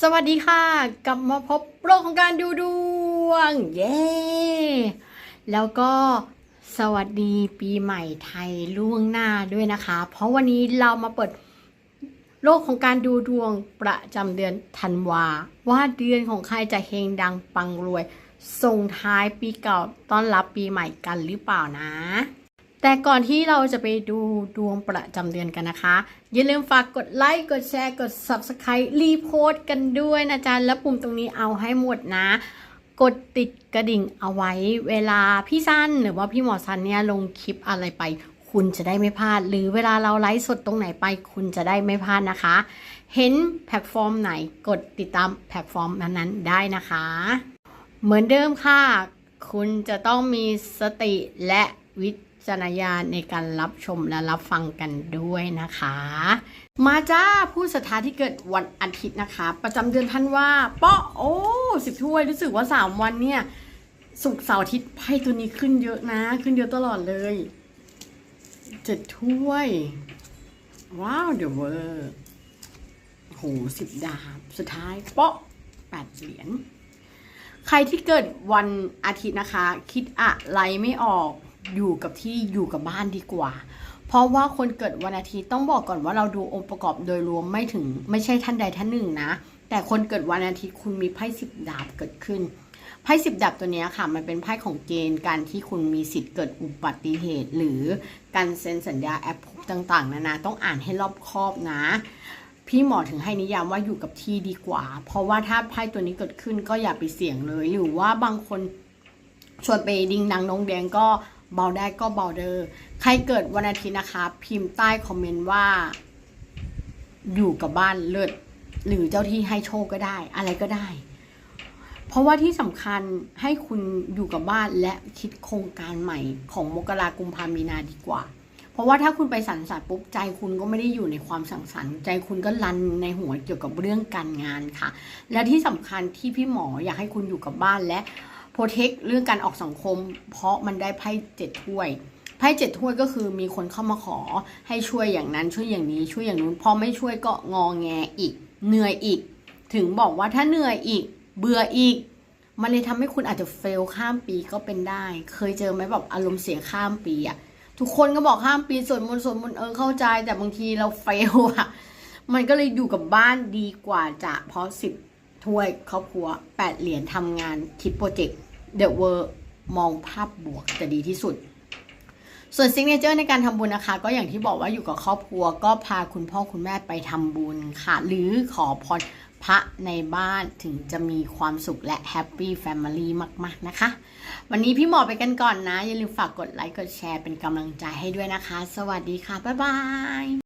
สวัสดีค่ะ กลับมาพบโลกของการดูดวง เย้แล้วก็สวัสดีปีใหม่ไทยล่วงหน้าด้วยนะคะ เพราะวันนี้เรามาเปิดโลกของการดูดวงประจำเดือนธันวา ว่าเดือนของใครจะเฮงดังปังรวย ส่งท้ายปีเก่าต้อนรับปีใหม่กันหรือเปล่านะ แต่ก่อนที่เราจะไปดูดวงประจำเดือนกันนะคะ อย่าลืมฝากกดไลค์กดแชร์กด Subscribe รีโพสต์กันด้วยนะจ๊ะ แล้วปุ่มตรงนี้เอาให้หมดนะ กดติดกระดิ่งเอาไว้ เวลาพี่สั้นหรือว่าพี่หมอซันเนี่ยลงคลิปอะไรไป คุณจะได้ไม่พลาด หรือเวลาเราไลฟ์สดตรงไหนไป คุณจะได้ไม่พลาดนะคะ เห็นแพลตฟอร์มไหนกดติดตามแพลตฟอร์มนั้นๆได้นะคะ เหมือนเดิมค่ะ คุณจะต้องมีสติและวิจารณญาณในการรับชมและรับฟังกันด้วยนะคะ มาจ้าผู้ศรัทธาที่เกิดวันอาทิตย์นะคะ ประจำเดือนธันวาเปาะโอ้สิบถ้วยรู้สึกว่าสามวันเนี่ยสุกเสาร์อาทิตย์ไพ่ตัวนี้ขึ้นเยอะนะ ขึ้นเยอะตลอดเลยเจ็ดถ้วย ว้าวเดอะเวอร์โหสิบดาบ สุดท้ายเปาะแปดเหรียญใครที่เกิดวันอาทิตย์นะคะ คิดอะไรไม่ออก อยู่กับที่อยู่กับบ้านดีกว่า เพราะว่าคนเกิดวันอาทิตย์ต้องบอกก่อนว่าเราดูองค์ประกอบโดยรวมไม่ถึงไม่ใช่ท่านใดท่านหนึ่งนะ แต่คนเกิดวันอาทิตย์คุณมีไพ่สิบดาบเกิดขึ้นไพ่สิบดาบตัวนี้ค่ะ มันเป็นไพ่ของเกณฑ์การที่คุณมีสิทธิ์เกิดอุบัติเหตุ หรือการเซ็นสัญญาแอปต่างๆ นานาต้องอ่านให้รอบคอบนะ พี่หมอถึงให้นิยามว่าอยู่กับที่ดีกว่า เพราะว่าถ้าไพ่ตัวนี้เกิดขึ้นก็อย่าไปเสี่ยงเลย หรือว่าบางคนชวนไปดิงดังนงแดงก็ เบาได้ก็เบาเดอใครเกิดวันอาทิตย์นะคะ พิมพ์ใต้คอมเมนต์ว่า อยู่กับบ้านเลิศหรือเจ้าที่ให้โชคก็ได้ อะไรก็ได้ เพราะว่าที่สำคัญให้คุณอยู่กับบ้านและคิดโครงการใหม่ของมกรากุมภามีนาดีกว่า เพราะว่าถ้าคุณไปสังสรรปุ๊บใจคุณก็ไม่ได้อยู่ในความสังสรรค์ใจคุณก็รันในหัวเกี่ยวกับเรื่องการงานค่ะ และที่สำคัญที่พี่หมออยากให้คุณอยู่กับบ้านและ โปรเทคเรื่องการออกสังคม เพราะมันได้ไพ่เจ็ดถ้วยไพ่เจ็ดถ้วยก็คือมีคนเข้ามาขอให้ช่วยอย่างนั้นช่วยอย่างนี้ช่วยอย่างนู้นพอไม่ช่วยก็งอแงอีก เหนื่อยอีก ถึงบอกว่าถ้าเหนื่อยอีก เบื่ออีก มันเลยทำให้คุณอาจจะเฟลข้ามปีก็เป็นได้ เคยเจอไหมแบบอารมณ์เสียข้ามปีอะทุกคนก็บอกข้ามปีส่วดมนต์สวดมนเออเข้าใจ แต่บางทีเราเฟลอะมันก็เลยอยู่กับบ้านดีกว่าจะเพราะสิบ ถ้วยครอบครัวแปดเหรียญทำงานคิดโปรเจกต์เดอะเวอร์มองภาพบวกจะดีที่สุด ส่วนซิงเกิลเจอร์ในการทำบุญนะคะ ก็อย่างที่บอกว่าอยู่กับครอบครัว ก็พาคุณพ่อคุณแม่ไปทำบุญค่ะ หรือขอพรพระในบ้านถึงจะมีความสุขและแฮปปี้แฟมิลี่มาก ๆ นะคะ วันนี้พี่หมอไปกันก่อนนะ อย่าลืมฝากกดไลค์ กดแชร์เป็นกำลังใจให้ด้วยนะคะ สวัสดีค่ะ บ๊ายบาย